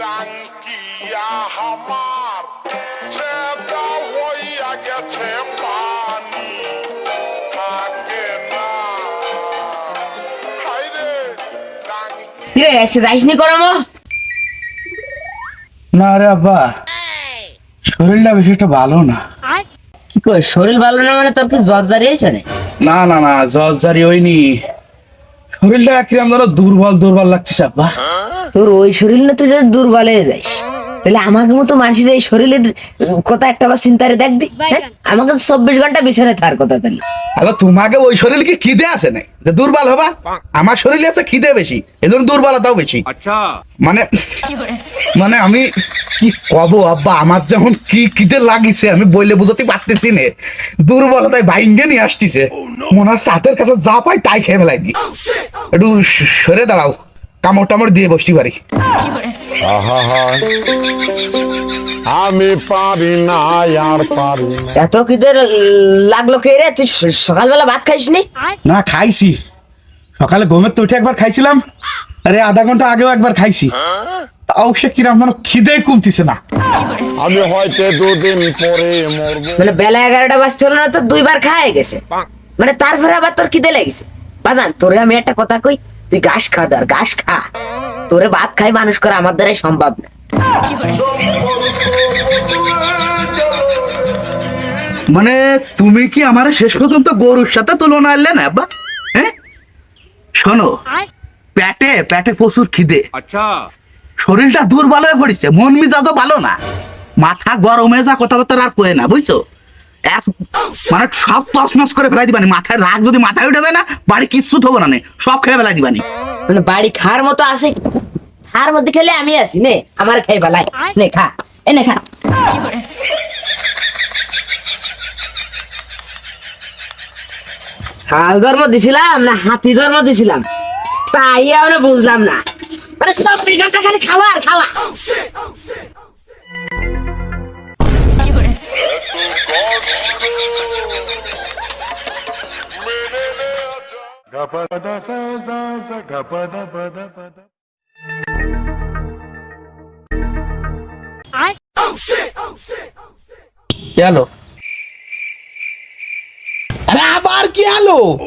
টাঙ্কিয়া হামার ছেদা হইয়া গেছে পানি। থাকে না। আজকে যাইসনি করমো না রে আব্বা শরীরটা বেশি একটা ভালো না। কি কই শরীর ভালো না মানে তোর কি জ্বর জারিয়েছে না? না না না জ্বর জারি হয়নি। শরীরটা কিরম ধরো দুর্বল দুর্বল লাগছে আব্বা। তোর ওই শরীর না তুই যদি দুর্বল হয়ে যাইস তাহলে আমাকে মতো মানুষের এই শরীরের কথা একটা বার চিন্তারে দেখ দি হ্যাঁ? আমাকে তো চব্বিশ ঘণ্টা বিছানায় থার কথা তাহলে। হ্যালো তোমাকে ওই শরীর কি খিদে আছে না যে দুর্বল হবা? আমার শরীরে আছে খিদে বেশি এজন্য দুর্বলতাও বেশি। মানে মানে আমি কি কব আব্বা আমার যেমন কি খিদে লাগিছে আমি বইলে বুঝতে পারতেছি না। দুর্বলতায় বাইঙ্গে নিয়ে আসতেছে। মনে হচ্ছে হাতের কাছে যা পাই তাই খেয়ে ফেলাই দি। একটু সরে দাঁড়াও। কামড় টামড় দিয়ে বসতে পারি। আহা আমি পারি না আর পারি এত কিদের লাগল কে রে? তুই সকালবেলা ভাত খাইস নি খাইছি। সকালে ঘুমের তো উঠে একবার খাইছিলাম। আরে আধা ঘণ্টা আগেও একবার খাইছি। তাও সে কিরাম যেন খিদে কমতিছে না। আমি হয়তো দুদিন পরে মরবো। মানে বেলা এগারোটা বাজতে হলো না তো দুইবার খাওয়া গেছে। মানে তারপরে আবার তোর খিদে লেগেছে। বাজান তোরে আমি একটা কথা কই তুই গাছ খা ধর গাছ খা। তোরে ভাত খাই মানুষ করা আমার দ্বারাই সম্ভব না। মানে তুমি কি আমার শেষ পর্যন্ত গরুর সাথে তুলনা আনলে না আব্বা? হ্যাঁ? শোনো প্যাটে প্যাটে প্রচুর খিদে। আচ্ছা। শরীরটা দুর্বল হয়ে পড়েছে মন মিজাজও ভালো না। মাথা গরমে যা কথাবার্তা আর কয়ে না বুঝছ? মানে সব তছনছ করে ফেলাই দিবানি। মাথায় রাগ যদি মাথায় উঠে যায় না, বাড়ি কিচ্ছু থবো না সব খেয়ে ফেলাই দিবানি। মানে বাড়ি খাওয়ার মতো আছে। খাওয়ার মধ্যে খেলে আমি আছি নে, আমার খাই বেলায় নে, খা। এ নে, খা। শাল জন্ম দিছিলাম না হাতি জন্ম দিছিলাম? তাই আমরা বুঝলাম না। মানে সব খালি খাওয়া আর খাওয়া। যায় এলো আরে আবার কি আলো?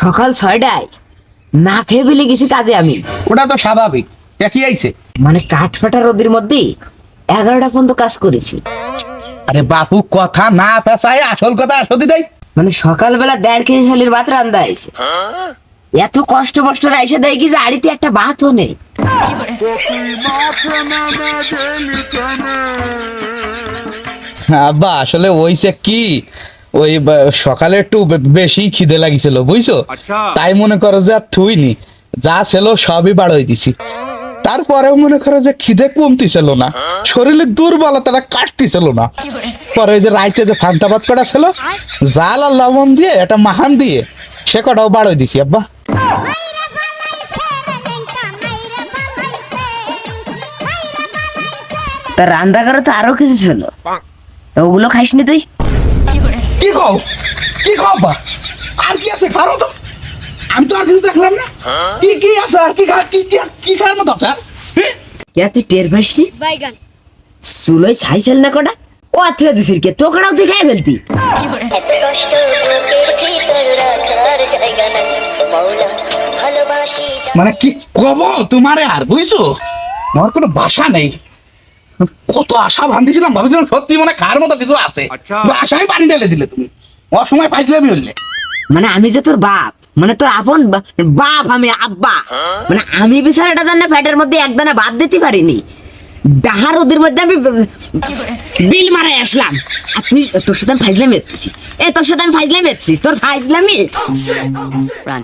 সকাল ছয়টায়। না খেয়ে বেলে গেছি কাজে আমি। ওটা তো স্বাভাবিক। একই আইছে। মানে কাঠ ফাটা রোদের মধ্যে এগারোটা পর্যন্ত কাজ করেছি। আরে বাপু কথা না পেশায় আসল কথা আসতে দেয় মানে সকালবেলা দেড় কেজি শালির ভাত রান্দা হয়েছে। এত কষ্ট কষ্ট রাইসে দেয় কি যে আড়িতে একটা ভাতও নেই। আব্বা আসলে ওইছে কি? ওই সকালে একটু বেশি খিদে লাগিছিল বুঝছ? আচ্ছা। তাই মনে করো যে আর থুইনি। যা ছিল সবই বাড়াই দিছি। তারপরেও মনে করো যে খিদে কমতি ছিল না। শরীরের দুর্বলতাটা কাটতিছিল না। পরে ওই যে রাইতে যে ফান্তাবাদ করা ছিল জাল আর লবণ দিয়ে এটা মাহান দিয়ে সে কটাও বাড়াই দিছি আব্বা। তা রান্না করে তো আরও কিছু ছিল। ওগুলো খাইসনি তুই? কি কও? কি কও আর কি আছে খারো তো। আমি তো আর কিছু দেখলাম না। কি কি আছে আর কি খা কি কি কি খাওয়ার মতো আছে আর? কে তুই টের পাইসনি বাইগান। না কটা? ও আত্মীয় দিছির কে? তোকড়াও তুই খাই ফেলতি। এত কষ্ট বুকের ভিতর রাখার জায়গা নাই। মৌলা ভালোবাসি মানে কি কব তোমারে আর বুঝছ? আমার কোনো বাসা নেই। কত আশা বান্ধিছিলাম ভাবছিলাম সত্যি মানে খাওয়ার মতো কিছু আছে। আচ্ছা। আশাই পানি ঢেলে দিলে তুমি। অসময় পাইছিলে আমি মানে আমি যে তোর বাপ মানে তোর আপন বাপ আমি আব্বা। মানে আমি বিছানাটা জানে ফ্যাটের মধ্যে একদানা বাদ দিতে পারিনি। ডাহার ওদের মধ্যে আমি বিল মারাই আসলাম। আর তুই তোর সাথে আমি ফাইজলামি এ তোর সাথে আমি ফাইজলামি এত্তেছি তোর ফাইজলামি? প্রাণ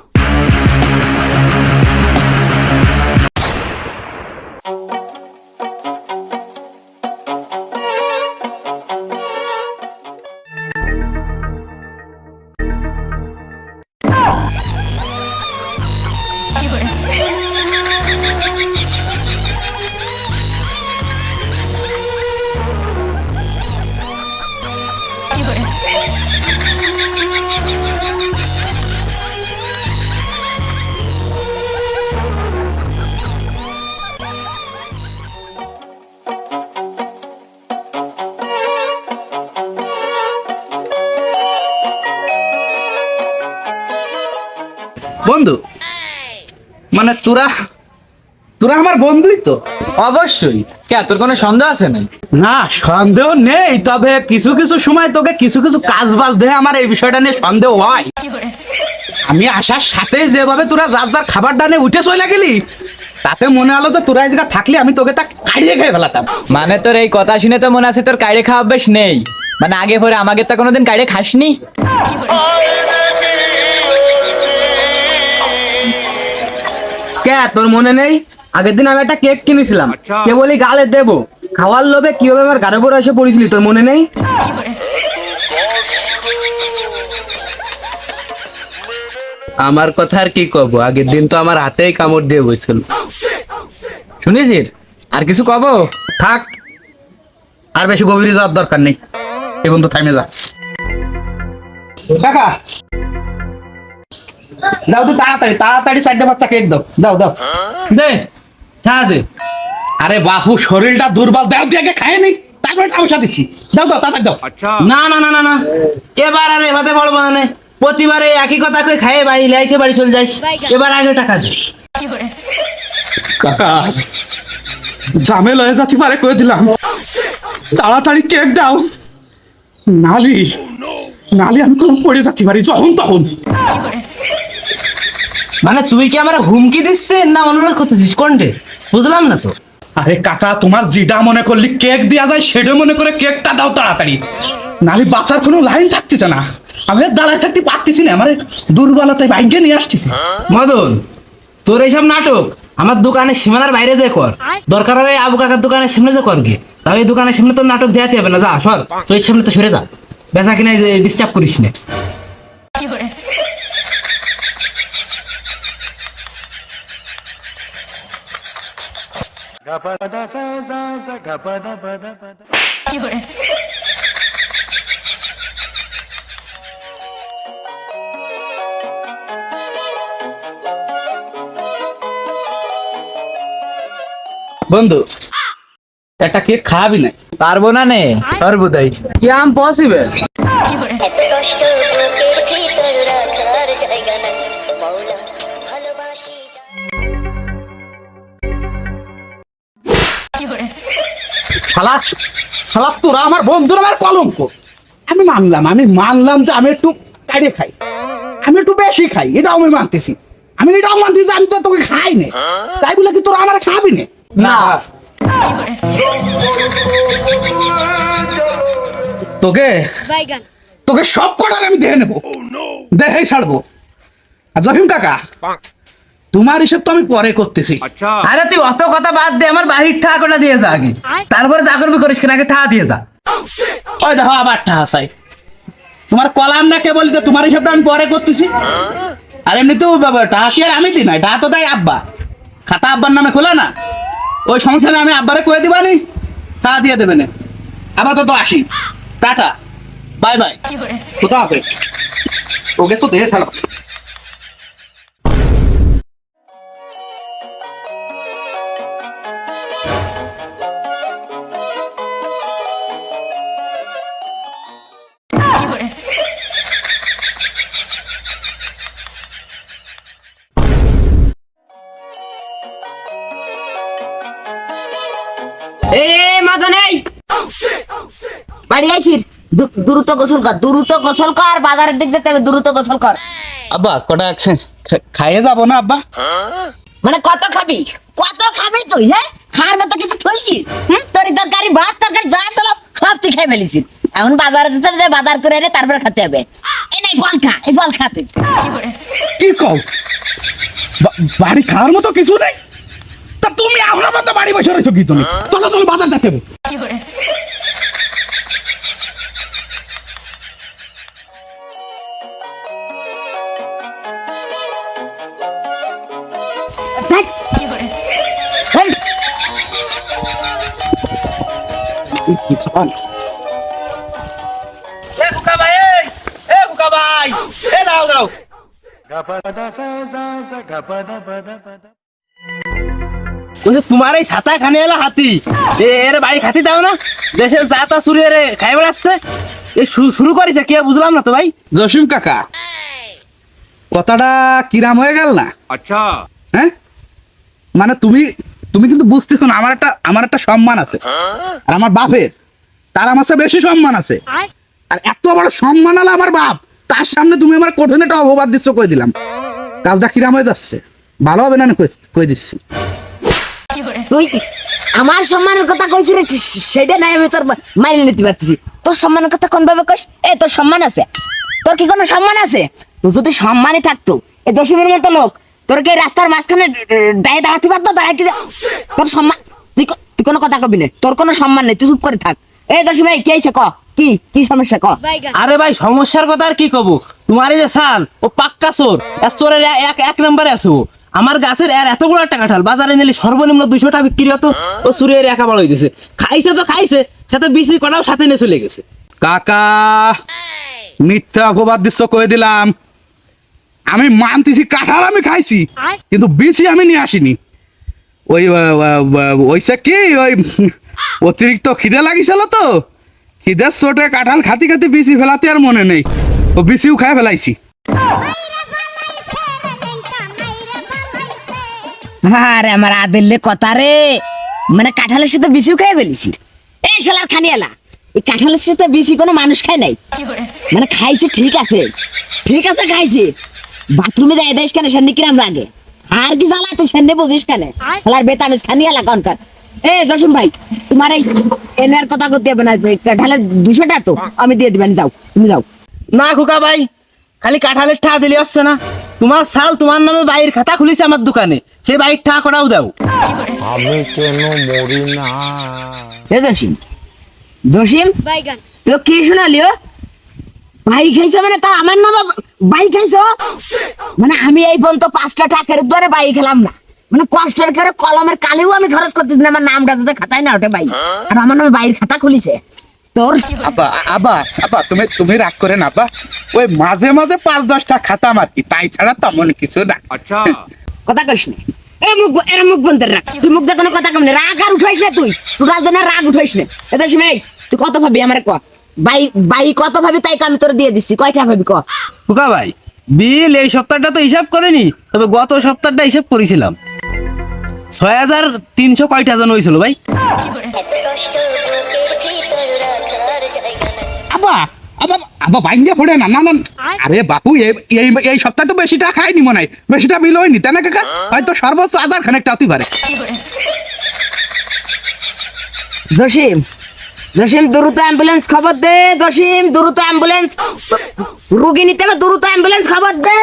বন্ধু? মানে তোরা তোরা আমার বন্ধুই তো। অবশ্যই। কে তোর কোনো সন্দেহ আছে নাই না সন্দেহ নেই তবে কিছু কিছু সময় তোকে কিছু কিছু কাজ বাজ দেখে আমার এই বিষয়টা নিয়ে সন্দেহ হয়। আমি আসার সাথে যেভাবে তোরা যার যার খাবার ডানে উঠে চলে গেলি তাতে মনে হলো যে তোরা এই জায়গা থাকলে আমি তোকে তা কাড়িয়ে খেয়ে ফেলাতাম। মানে তোর এই কথা শুনে তো মনে আছে তোর কাইড়ে খাওয়া অভ্যেস নেই? মানে আগে পরে আমাকে তো কোনোদিন কাইড়ে খাসনি? কে তোর মনে নেই? আগের দিন আমি একটা কেক কিনেছিলাম। কে বলি গালে দেবো? খাওয়ার লোভে কীভাবে আমার গাড়ি পরে এসে পড়েছিলি তোর মনে নেই? আমার কথা আর কি কব? আগের দিন তো আমার হাতেই কামড় দিয়ে বসছিল শুনেছিস আর কিছু কব? থাক। আর বেশি গভীরে যাওয়ার দরকার নেই। এ বন্ধু থামে যা। কাকা দাও তো তাড়াতাড়ি তাড়াতাড়ি চারটে বাচ্চা কেক দাও। দাও দাও। দে হ্যাঁ দে। আরে বাহু শরীরটা দুর্বল। দাও দিয়ে আগে খায় নি। তারপরে টাকা দিচ্ছি। দাও দাও তাড়াতাড়ি দাও। না না না না না। এবার আর এভাবে বড় মানে প্রতিবারে একই কথা কই খাইয়ে বাড়ি লাইতে বাড়ি চলে যাইস। এবার আগে টাকা দে। কাকা ঝামেলা হয়ে যাচ্ছে পারে করে দিলাম। তাড়াতাড়ি কেক দাও। নালি নালি আমি কোন পড়ে যাচ্ছি বাড়ি যখন তখন। মানে তুই কি আমার হুমকি দিচ্ছিস না অনুরোধ করতেছিস? কোনটে? বুঝলাম না তো। আরে কাকা তোমার যেটা মনে করলি কেক দেওয়া যায় সেটা মনে করে কেকটা দাও তাড়াতাড়ি। নালি বাঁচার কোনো লাইন থাকতেছে না। আমি আর দাঁড়ায় থাকতে পারতেছি না আমার দুর্বলতায় বাইকে নিয়ে আসতেছি। মদন তোর এইসব নাটক আমার দোকানের সীমানার বাইরে দিয়ে কর। দরকার হবে আবু কাকার দোকানের সামনে যে কর গে। তাহলে দোকানের সামনে তোর নাটক দেখাতে হবে না যা সর। তোর সামনে তো সরে যা। বেচা কিনা ডিস্টার্ব করিস না। বন্ধু একটা কেক খাওয়াবি না? পারব না নে? সর্বদাই কি আম পসিবল এত কষ্ট বুকের ভিতর রাখার জায়গা নাই। মৌলা শালা শালা তোরা আমার বন্ধুরা আমার কলঙ্ক। আমি মানলাম আমি মানলাম যে আমি একটু কাড়ে খাই। আমি একটু বেশি খাই এটাও আমি মানতেছি। আমি এটাও মানতেছি যে আমি তো তোকে খাই না। তাই বলে কি তোরা আমার খাবি না? না। তোকে তোকে সব কটার আমি দেখে নেব। দেখেই ছাড়বো। আর জহিম কাকা তোমার হিসেব তো আমি পরে করতেছি। আরে তুই অত কথা বাদ দে আমার বাহির ঠাকুরটা দিয়ে যা আগে। তারপরে যা করবি করিস কিনা আগে ঠা দিয়ে যা। ওই দেখো আবার ঠা ঠাসাই তোমার কলাম না কে বলতে তোমার হিসাবটা আমি পরে করতেছি? আর এমনি তো টাকা কি আর আমি দিই না টাকা তো দেয় আব্বা। খাতা আব্বার নামে খোলা না? ওই সমস্যা আমি আব্বারে কয়ে দিবানি তা দিয়ে দেবে না। আপাতত আসি। টাটা। Bye bye. কোথা হবে ওকে তো দেখে বাড়ি আইছিস? দ্রুত গোসল কর দ্রুত গোসল কর বাজারের দিক যেতে হবে দ্রুত গোসল কর। আব্বা কটা খাইয়ে যাব না আব্বা? মানে কত খাবি? কত খাবি তুই হ্যাঁ? খাওয়ার মতো কিছু থইছিস তোর তরকারি ভাত তরকারি যা ছিল সব তুই খেয়ে ফেলিছিস। এখন বাজারে যেতে হবে বাজার করে এনে তারপরে খেতে হবে। এই নাই ফল খা এই ফল খা তুই। কি কও? বাড়ি খাওয়ার মতো কিছু নেই? তা তুমি এখন আমার তো বাড়ি বসে রয়েছো কি তুমি চলো চলো বাজার যেতে হবে। তোমার এই ছাতা খানে এলো হাতি। এ এর বাড়ি খাতি দাও না। দেশের যাতা শুরু এরে খাই বেড়াচ্ছে শুরু করেছে কে বুঝলাম না তো ভাই। জসিম কাকা কথাটা কিরাম হয়ে গেল না? আচ্ছা। হ্যাঁ? মানে তুমি তুমি কিন্তু বুঝতেছো না, আমার একটা আমার একটা সম্মান আছে। আর আমার বাপের, তার আমার চেয়ে বেশি সম্মান আছে। আর এত বড় সম্মান আলো আমার বাপ, তার সামনে তুমি আমার কঠিন একটা অপবাদ দিচ্ছ, কই দিলাম। কাজটা কিরাম হয়ে যাচ্ছে। ভালো হবে না কই- দিচ্ছি। তুই আমার সম্মানের কথা কইছিস রে সেটা নাই, আমি তোর মাইনে নিতে পারতেছি। তোর সম্মানের কথা কোন ভাবে কইস? এ, তোর সম্মান আছে। তোর কি কোনো সম্মান আছে? তোর যদি সম্মানই থাকতো, এ দশমীর মতো লোক তোর কি রাস্তার মাঝখানে দাঁড়িয়ে দাঁড়াতে পারতো? কি যা- তোর সম্মান তুই তুই কোনো কথা কবি না। তোর কোনো সম্মান নেই তুই চুপ করে থাক। এই দশমী কি হয়েছে ক? কি? কি সমস্যা ক? আরে ভাই সমস্যার কথা আর কি কব? তোমার যে সাল ও পাক্কা চোর। চোরের এক এক নম্বরে আছে ও। আমার গাছের আর এত বড় একটা কাঁঠাল বাজারে নিলে সর্বনিম্ন দুশো টাকা বিক্রি হতো ও চুরের একা বড় হইতেছে খাইছে তো খাইছে সাথে বিসি কটাও সাথে নিয়ে চলে গেছে। কাকা মিথ্যা অপবাদ দিচ্ছ কয়ে দিলাম। আমি মানতেছি কাঁঠাল আমি খাইছি কিন্তু বিচি আমি নিয়ে আসিনি। ওই ওইসে কি? ওই অতিরিক্ত খিদে লাগিছিল তো। খিদের চোটে কাঁঠাল খাতি খাতি বিচি ফেলাতে আর মনে নেই। ও বিচিও খাই ফেলাইছি। আরে আমার আদিল্লে কথা রে। মানে কাঁঠালের সাথে বিসিও খাই ফেলিছি। এই শালার খানিয়ালা এই কাঁঠালের সাথে বিসি কোনো মানুষ খায় নাই। মানে খাইছে ঠিক আছে। ঠিক আছে খাইছে। বাথরুমে যাই দেশ কেন? সেন্নি কিরাম লাগে? আর কি জ্বালা? তুই সেন্নি বুঝিস কেন? শালার বেতামিস খানিয়ালা কনকার এ জসিম ভাই তোমার এই এনার কথা করতে হবে না এই কাঁঠালের দুশোটা তো? আমি দিয়ে দিবেন যাও তুমি যাও। না খোকা ভাই খালি কাঁঠালের ঠা দিলে আসছে না। তোমার সাল তোমার নামে বাইরের খাতা খুলেছে আমার দোকানে। সেই বাইর ঠা করাও দাও। আমি কেন মরি না? এ জসিম। জসিম? তো কি শোনালি ও? ভাই খাইছো মানে তা আমার নাম ভাই খাইছো? মানে আমি এই পর্যন্ত পাঁচটা টাকার ধরে বাই খেলাম না। মানে কষ্টের করে কলমের কালিও আমি খরচ করতে দিই না, আমার নামটা যাতে খাতায় না ওঠে ভাই। আর আমার নামে বাইরের খাতা খুলিছে। তোর? আব্বা আব্বা আব্বা তুমি তুমি রাগ করে না আব্বা। ওই মাঝে মাঝে পাঁচ দশটা খাতাম আর কি তাই ছাড়া তেমন কিছু না। আচ্ছা। কথা কইস না। এ মুখ এর মুখ বন্ধ রাখ। তুই মুখ দিয়ে কথা কম না। রাগ আর উঠাইস না তুই। টোটাল জন্য রাগ উঠাইস না। এটা শুনে তুই কত ভাবি আমার ক? বাই বাই কত ভাবি তাই আমি তোর দিয়ে দিচ্ছি কয়টা ভাবি ক? ভাই বিল এই সপ্তাহটা তো হিসাব করেনি তবে গত সপ্তাহটা হিসাব করেছিলাম। ছয় হাজার তিনশো কয়টা জন হয়েছিল ভাই? আব্বা বাইঙ্গে পড়ে না না না। আরে বাপু এই এই সপ্তাহে তো বেশিটা খাইনি মনে হয়। বেশিটা বিল হয়নি তাই না কাকা? হয়তো সর্বোচ্চ হাজার খানেকটা হতে পারে। জসিম জসিম দ্রুত অ্যাম্বুলেন্স খবর দে জসিম দ্রুত অ্যাম্বুলেন্স রুগী নিতে দ্রুত অ্যাম্বুলেন্স খবর দে।